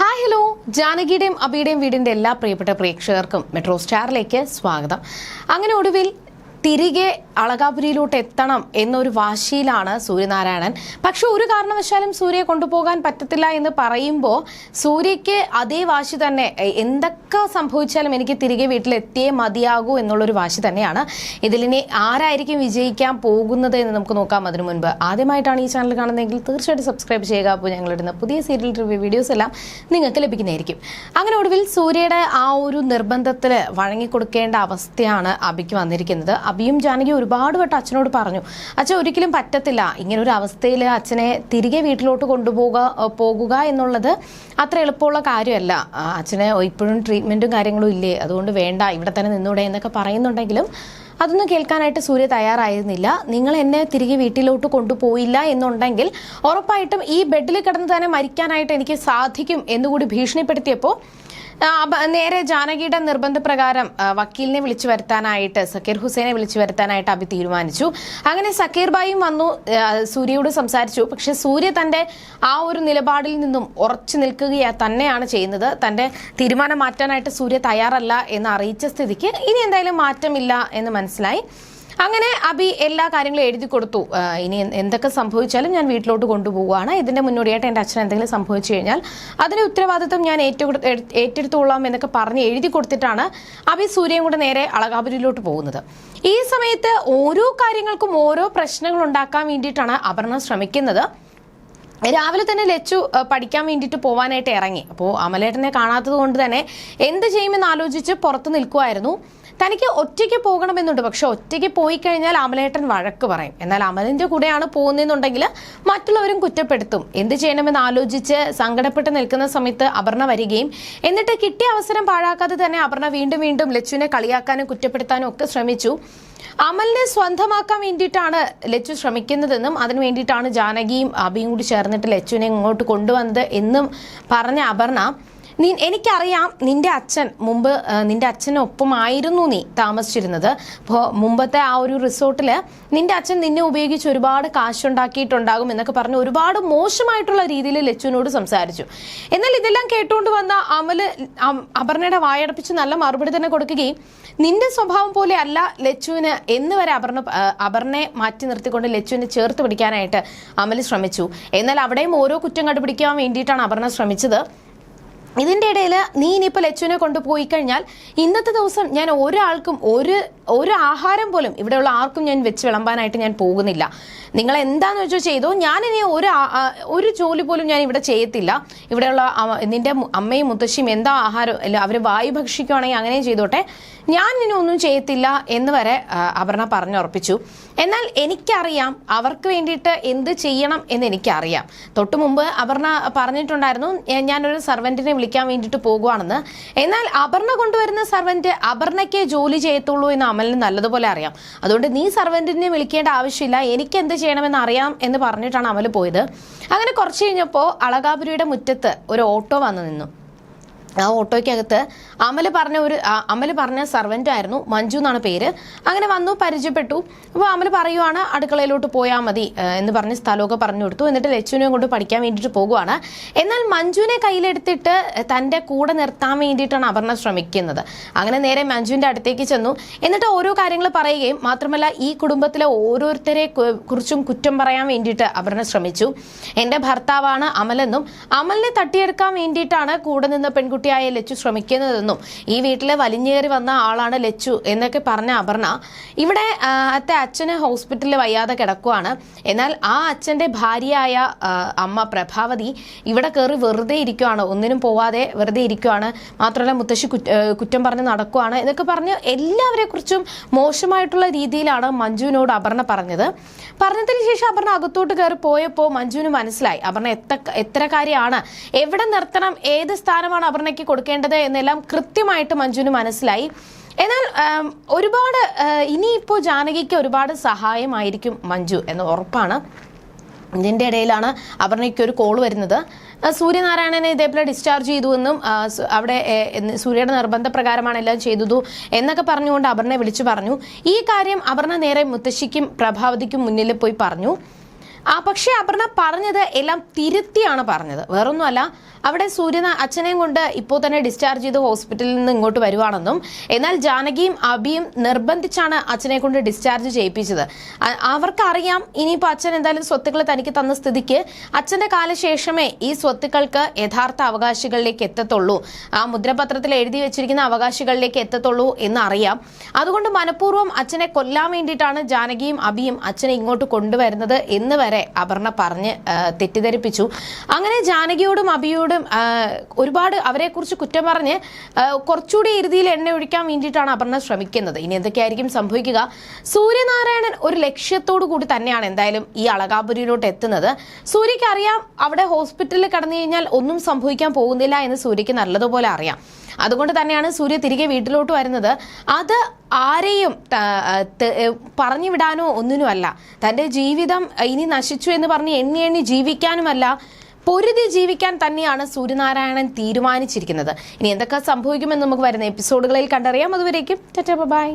Hi hello ജാനകിയുടെയും അബിയുടെയും വീടിന്റെ എല്ലാ പ്രിയപ്പെട്ട പ്രേക്ഷകർക്കും മെട്രോ സ്റ്റാറിലേക്ക് സ്വാഗതം. അങ്ങനെ ഒടുവിൽ തിരികെ അളകാപുരിയിലോട്ട് എത്തണം എന്നൊരു വാശിയിലാണ് സൂര്യനാരായണൻ. പക്ഷെ ഒരു കാരണവശാലും സൂര്യയെ കൊണ്ടുപോകാൻ പറ്റത്തില്ല എന്ന് പറയുമ്പോൾ സൂര്യയ്ക്ക് അതേ വാശി തന്നെ എന്തൊക്കെ സംഭവിച്ചാലും എനിക്ക് തിരികെ വീട്ടിലെത്തിയേ മതിയാകൂ എന്നുള്ളൊരു വാശി തന്നെയാണ്. ഇതിലിനി ആരായിരിക്കും വിജയിക്കാൻ പോകുന്നത് എന്ന് നമുക്ക് നോക്കാം അതിനു മുൻപ്. ആദ്യമായിട്ടാണ് ഈ ചാനൽ കാണുന്നതെങ്കിൽ തീർച്ചയായിട്ടും സബ്സ്ക്രൈബ് ചെയ്യുക. അപ്പോൾ ഞങ്ങളിടുന്ന പുതിയ സീരിയൽ റിവ്യൂ വീഡിയോസ് എല്ലാം നിങ്ങൾക്ക് ലഭിക്കുന്നതായിരിക്കും. അങ്ങനെ ഒടുവിൽ സൂര്യയുടെ ആ ഒരു നിർബന്ധത്തിൽ വഴങ്ങിക്കൊടുക്കേണ്ട അവസ്ഥയാണ് അബിക്ക് വന്നിരിക്കുന്നത്. അബിയും ജാനകി ഒരുപാട് വട്ടം അച്ഛനോട് പറഞ്ഞു അച്ഛൻ ഒരിക്കലും പറ്റത്തില്ല. ഇങ്ങനെ ഒരു അവസ്ഥയിൽ അച്ഛനെ തിരികെ വീട്ടിലോട്ട് കൊണ്ടുപോകുക ഏഹ് പോകുക എന്നുള്ളത് അത്ര എളുപ്പമുള്ള കാര്യമല്ല. അച്ഛന് ഇപ്പോഴും ട്രീറ്റ്മെന്റും കാര്യങ്ങളും ഇല്ലേ? അതുകൊണ്ട് വേണ്ട ഇവിടെ തന്നെ നിന്നൂടെ എന്നൊക്കെ പറയുന്നുണ്ടെങ്കിലും അതൊന്നും കേൾക്കാനായിട്ട് സൂര്യ തയ്യാറായിരുന്നില്ല. നിങ്ങൾ എന്നെ തിരികെ വീട്ടിലോട്ട് കൊണ്ടുപോയില്ല എന്നുണ്ടെങ്കിൽ ഉറപ്പായിട്ടും ഈ ബെഡിൽ കിടന്ന് തന്നെ മരിക്കാനായിട്ട് എനിക്ക് സാധിക്കും എന്നുകൂടി ഭീഷണിപ്പെടുത്തിയപ്പോൾ നേരെ ജാനകിയുടെ നിർബന്ധപ്രകാരം വക്കീലിനെ വിളിച്ചു വരുത്താനായിട്ട് സക്കീർ ഹുസൈനെ വിളിച്ചു വരുത്താനായിട്ട് അബി തീരുമാനിച്ചു. അങ്ങനെ സക്കീർ ബായും വന്നു സൂര്യയോട് സംസാരിച്ചു. പക്ഷെ സൂര്യ തന്റെ ആ ഒരു നിലപാടിൽ നിന്നും ഉറച്ചു നിൽക്കുകയാ തന്നെയാണ് ചെയ്യുന്നത്. തന്റെ തീരുമാനം മാറ്റാനായിട്ട് സൂര്യ തയ്യാറല്ല എന്ന് അറിയിച്ച സ്ഥിതിക്ക് ഇനി എന്തായാലും മാറ്റമില്ല എന്ന് മനസ്സിലായി. അങ്ങനെ അബി എല്ലാ കാര്യങ്ങളും എഴുതി കൊടുത്തു. ഇനി എന്തൊക്കെ സംഭവിച്ചാലും ഞാൻ വീട്ടിലോട്ട് കൊണ്ടുപോവുകയാണ്. ഇതിന്റെ മുന്നോടിയായിട്ട് എന്റെ അച്ഛൻ എന്തെങ്കിലും സംഭവിച്ചു കഴിഞ്ഞാൽ അതിന് ഉത്തരവാദിത്വം ഞാൻ ഏറ്റെടുത്തോളാം എന്നൊക്കെ പറഞ്ഞ് എഴുതി കൊടുത്തിട്ടാണ് അബി സൂര്യയും കൂടെ നേരെ അളകാപുരിയിലോട്ട് പോകുന്നത്. ഈ സമയത്ത് ഓരോ കാര്യങ്ങൾക്കും ഓരോ പ്രശ്നങ്ങൾ ഉണ്ടാക്കാൻ വേണ്ടിയിട്ടാണ് അപർണ ശ്രമിക്കുന്നത്. രാവിലെ തന്നെ ലച്ചു പഠിക്കാൻ വേണ്ടിയിട്ട് പോവാനായിട്ട് ഇറങ്ങി. അപ്പോൾ അമലേട്ടനെ കാണാത്തത് കൊണ്ട് തന്നെ എന്ത് ചെയ്യുമെന്ന് ആലോചിച്ച് പുറത്ത് നിൽക്കുമായിരുന്നു തനിക്ക് ഒറ്റയ്ക്ക് പോകണമെന്നുണ്ട്. പക്ഷെ ഒറ്റയ്ക്ക് പോയി കഴിഞ്ഞാൽ അമലേട്ടൻ വഴക്ക് പറയും. എന്നാൽ അമലിന്റെ കൂടെയാണ് പോകുന്നതെന്നുണ്ടെങ്കിൽ മറ്റുള്ളവരും കുറ്റപ്പെടുത്തും. എന്ത് ചെയ്യണമെന്ന് ആലോചിച്ച് സങ്കടപ്പെട്ട് നിൽക്കുന്ന സമയത്ത് അപർണ വരികയും എന്നിട്ട് കിട്ടിയ അവസരം പാഴാക്കാതെ തന്നെ അപർണ വീണ്ടും വീണ്ടും ലച്ചുവിനെ കളിയാക്കാനും കുറ്റപ്പെടുത്താനും ഒക്കെ ശ്രമിച്ചു. അമലിനെ സ്വന്തമാക്കാൻ വേണ്ടിയിട്ടാണ് ലച്ചു ശ്രമിക്കുന്നതെന്നും അതിനു വേണ്ടിയിട്ടാണ് ജാനകിയും അബിയും കൂടി ചേർന്നിട്ട് ലച്ചുവിനെ ഇങ്ങോട്ട് കൊണ്ടുവന്നത് എന്നും പറഞ്ഞ അപർണ നീ എനിക്കറിയാം നിന്റെ അച്ഛൻ മുമ്പ് നിന്റെ അച്ഛനൊപ്പമായിരുന്നു നീ താമസിച്ചിരുന്നത്. അപ്പോൾ മുമ്പത്തെ ആ ഒരു റിസോർട്ടിൽ നിന്റെ അച്ഛൻ നിന്നെ ഉപയോഗിച്ച് ഒരുപാട് കാശുണ്ടാക്കിയിട്ടുണ്ടാകും എന്നൊക്കെ പറഞ്ഞ് ഒരുപാട് മോശമായിട്ടുള്ള രീതിയിൽ ലച്ചുവിനോട് സംസാരിച്ചു. എന്നാൽ ഇതെല്ലാം കേട്ടുകൊണ്ട് വന്ന അമൽ അം- അപർണയുടെ വായടപ്പിച്ച് നല്ല മറുപടി തന്നെ കൊടുക്കുകയും നിന്റെ സ്വഭാവം പോലെ അല്ല ലച്ചുവിന് എന്ന് വരെ അപർണ അപർണയെ മാറ്റി നിർത്തിക്കൊണ്ട് ലച്ചുവിനെ ചേർത്ത് പിടിക്കാനായിട്ട് അമൽ ശ്രമിച്ചു. എന്നാൽ അവിടെയും ഓരോ കുറ്റം കണ്ടുപിടിക്കാൻ വേണ്ടിയിട്ടാണ് അപർണ ശ്രമിച്ചത്. ഇതിന്റെ ഇടയിൽ നീ ഇനിയിപ്പോൾ ലച്ചുവിനെ കൊണ്ടുപോയി കഴിഞ്ഞാൽ ഇന്നത്തെ ദിവസം ഞാൻ ഒരാൾക്കും ഒരു ഒരു ആഹാരം പോലും ഇവിടെയുള്ള ആർക്കും ഞാൻ വെച്ച് വിളമ്പാനായിട്ട് ഞാൻ പോകുന്നില്ല. നിങ്ങൾ എന്താന്ന് വെച്ചാൽ ചെയ്തോ ഞാൻ ഇനി ഒരു ഒരു ജോലി പോലും ഞാൻ ഇവിടെ ചെയ്യത്തില്ല. ഇവിടെയുള്ള നിന്റെ അമ്മയും മുത്തശ്ശിയും എന്താ ആഹാരം അല്ല അവർ വായു ഭക്ഷിക്കുവാണെങ്കിൽ അങ്ങനെയും ചെയ്തോട്ടെ. ഞാൻ ഇനി ഒന്നും ചെയ്യത്തില്ല എന്ന് വരെ അപർണ പറഞ്ഞുറപ്പിച്ചു. എന്നാൽ എനിക്കറിയാം അവർക്ക് വേണ്ടിയിട്ട് എന്ത് ചെയ്യണം എന്ന് എനിക്കറിയാം. തൊട്ടു മുമ്പ് അപർണ പറഞ്ഞിട്ടുണ്ടായിരുന്നു "ഞാ- ഞാനൊരു സർവന്റിനെ വിളിക്കാൻ വേണ്ടിയിട്ട് പോകുവാണെന്ന്. എന്നാൽ അപർണ കൊണ്ടുവരുന്ന സർവന്റ് അപർണയ്ക്ക് ജോലി ചെയ്യത്തുള്ളൂ എന്ന് അമലിന് നല്ലതുപോലെ അറിയാം. അതുകൊണ്ട് നീ സർവന്റിനെ വിളിക്കേണ്ട ആവശ്യമില്ല എനിക്ക് എന്ത് ചെയ്യണമെന്ന് അറിയാം എന്ന് പറഞ്ഞിട്ടാണ് അമൽ പോയത്. അങ്ങനെ കുറച്ച് കഴിഞ്ഞപ്പോൾ അളകാപുരിയുടെ മുറ്റത്ത് ഒരു ഓട്ടോ വന്നു നിന്നു. ആ ഓട്ടോയ്ക്കകത്ത് അമൽ പറഞ്ഞ ഒരു അമൽ പറഞ്ഞ സർവന്റ് ആയിരുന്നു മഞ്ജു എന്നാണ് പേര്. അങ്ങനെ വന്നു പരിചയപ്പെട്ടു. അപ്പോൾ അമൽ പറയുവാണ് അടുക്കളയിലോട്ട് പോയാൽ മതി എന്ന് പറഞ്ഞ് സ്ഥലമൊക്കെ പറഞ്ഞു കൊടുത്തു. എന്നിട്ട് ലച്ചുവിനെ കൊണ്ട് പഠിക്കാൻ വേണ്ടിയിട്ട് പോകുവാണ്. എന്നാൽ മഞ്ജുവിനെ കയ്യിലെടുത്തിട്ട് തന്റെ കൂടെ നിർത്താൻ വേണ്ടിയിട്ടാണ് അപർണ ശ്രമിക്കുന്നത്. അങ്ങനെ നേരെ മഞ്ജുവിന്റെ അടുത്തേക്ക് ചെന്നു. എന്നിട്ട് ഓരോ കാര്യങ്ങൾ പറയുകയും മാത്രമല്ല ഈ കുടുംബത്തിലെ ഓരോരുത്തരെ കുറിച്ചും കുറ്റം പറയാൻ വേണ്ടിയിട്ട് അപർണ ശ്രമിച്ചു. എന്റെ ഭർത്താവാണ് അമലെന്നും അമലിനെ തട്ടിയെടുക്കാൻ വേണ്ടിയിട്ടാണ് കൂടെ നിന്ന് നിന്ന പെൺകുട്ടിയായ ലച്ചു ശ്രമിക്കുന്നതെന്നും ഈ വീട്ടിലെ വലിഞ്ഞേറി വന്ന ആളാണ് ലച്ചു എന്നൊക്കെ പറഞ്ഞ അപർണ ഇവിടെ അത്തെ അച്ഛന് ഹോസ്പിറ്റലിൽ വയ്യാതെ കിടക്കുവാണ്. എന്നാൽ ആ അച്ഛന്റെ ഭാര്യയായ അമ്മ പ്രഭാവതി ഇവിടെ കയറി വെറുതെ ഇരിക്കുവാണ്. ഒന്നിനും പോവാതെ വെറുതെ ഇരിക്കുവാണ്. മാത്രമല്ല മുത്തശ്ശി കുറ്റം പറഞ്ഞ് നടക്കുവാണ് എന്നൊക്കെ പറഞ്ഞ് എല്ലാവരെ കുറിച്ചും മോശമായിട്ടുള്ള രീതിയിലാണ് മഞ്ജുവിനോട് അപർണ പറഞ്ഞത്. പറഞ്ഞതിന് ശേഷം അപർണ അകത്തോട്ട് കയറി പോയപ്പോൾ മഞ്ജുവിന് മനസ്സിലായി. അപർണ എത്ര കാര്യമാണ്? എവിടെ നിർത്തണം? ഏത് സ്ഥാനമാണ് അപർണയ്ക്ക് കൊടുക്കേണ്ടത് എന്നെല്ലാം കൃത്യമായിട്ട് മഞ്ജുവിന് മനസ്സിലായി. എന്നാൽ ഒരുപാട് ഇനിയിപ്പോൾ ജാനകിക്ക് ഒരുപാട് സഹായമായിരിക്കും മഞ്ജു എന്ന് ഉറപ്പാണ്. ഇതിന്റെ ഇടയിലാണ് അപർണയ്ക്ക് ഒരു കോൾ വരുന്നത്. സൂര്യനാരായണനെ ഇതേപോലെ ഡിസ്ചാർജ് ചെയ്തു എന്നും അവിടെ സൂര്യയുടെ നിർബന്ധപ്രകാരമാണ് എല്ലാം ചെയ്തതു എന്നൊക്കെ പറഞ്ഞുകൊണ്ട് അപർണയെ വിളിച്ചു പറഞ്ഞു. ഈ കാര്യം അപർണ നേരെ മുത്തശ്ശിക്കും പ്രഭാവതിക്കും മുന്നിൽ പോയി പറഞ്ഞു. ആ പക്ഷേ അപർണ പറഞ്ഞത് എല്ലാം തിരുത്തിയാണ് പറഞ്ഞത്. വേറൊന്നുമല്ല അവിടെ സൂര്യന അച്ഛനെയും കൊണ്ട് ഇപ്പോൾ തന്നെ ഡിസ്ചാർജ് ചെയ്ത് ഹോസ്പിറ്റലിൽ നിന്ന് ഇങ്ങോട്ട് വരുവാണെന്നും എന്നാൽ ജാനകിയും അബിയും നിർബന്ധിച്ചാണ് അച്ഛനെ കൊണ്ട് ഡിസ്ചാർജ് ചെയ്യിപ്പിച്ചത്. അവർക്കറിയാം ഇനിയിപ്പോൾ അച്ഛൻ എന്തായാലും സ്വത്തുക്കൾ തനിക്ക് തന്ന സ്ഥിതിക്ക് അച്ഛന്റെ കാലശേഷമേ ഈ സ്വത്തുക്കൾക്ക് യഥാർത്ഥ അവകാശികളിലേക്ക് എത്തത്തുള്ളൂ. ആ മുദ്രപത്രത്തിൽ എഴുതി വെച്ചിരിക്കുന്ന അവകാശികളിലേക്ക് എത്തത്തുള്ളൂ എന്നറിയാം. അതുകൊണ്ട് മനഃപൂർവം അച്ഛനെ കൊല്ലാൻ വേണ്ടിയിട്ടാണ് ജാനകിയും അബിയും അച്ഛനെ ഇങ്ങോട്ട് കൊണ്ടുവരുന്നത് എന്ന് അപർണ പറഞ്ഞ് തെറ്റിദ്ധരിപ്പിച്ചു. അങ്ങനെ ജാനകിയോടും അബിയോടും ഒരുപാട് അവരെക്കുറിച്ച് കുറ്റം പറഞ്ഞ് കുറച്ചുകൂടി ഇറുതിയിൽ എണ്ണ ഒഴിക്കാൻ വേണ്ടിയിട്ടാണ് അപർണ ശ്രമിക്കുന്നത്. ഇനി എന്തൊക്കെയായിരിക്കും സംഭവിക്കുക? സൂര്യനാരായണൻ ഒരു ലക്ഷ്യത്തോടു കൂടി തന്നെയാണ് എന്തായാലും ഈ അളകാപുരിയിലോട്ട് എത്തുന്നത്. സൂര്യക്ക് അറിയാം അവിടെ ഹോസ്പിറ്റലിൽ കടന്നു കഴിഞ്ഞാൽ ഒന്നും സംഭവിക്കാൻ പോകുന്നില്ല എന്ന് സൂര്യക്ക് നല്ലതുപോലെ അറിയാം. അതുകൊണ്ട് തന്നെയാണ് സൂര്യ തിരികെ വീട്ടിലോട്ട് വരുന്നത്. അത് ആരെയും പറഞ്ഞു വിടാനോ ഒന്നിനുമല്ല. തന്റെ ജീവിതം ഇനി നശിച്ചു എന്ന് പറഞ്ഞ് എണ്ണി എണ്ണി ജീവിക്കാനുമല്ല. പൊരുതി ജീവിക്കാൻ തന്നെയാണ് സൂര്യനാരായണൻ തീരുമാനിച്ചിരിക്കുന്നത്. ഇനി എന്തൊക്കെ സംഭവിക്കുമെന്ന് നമുക്ക് വരുന്ന എപ്പിസോഡുകളിൽ കണ്ടറിയാം. അതുവരേക്കും ബൈ.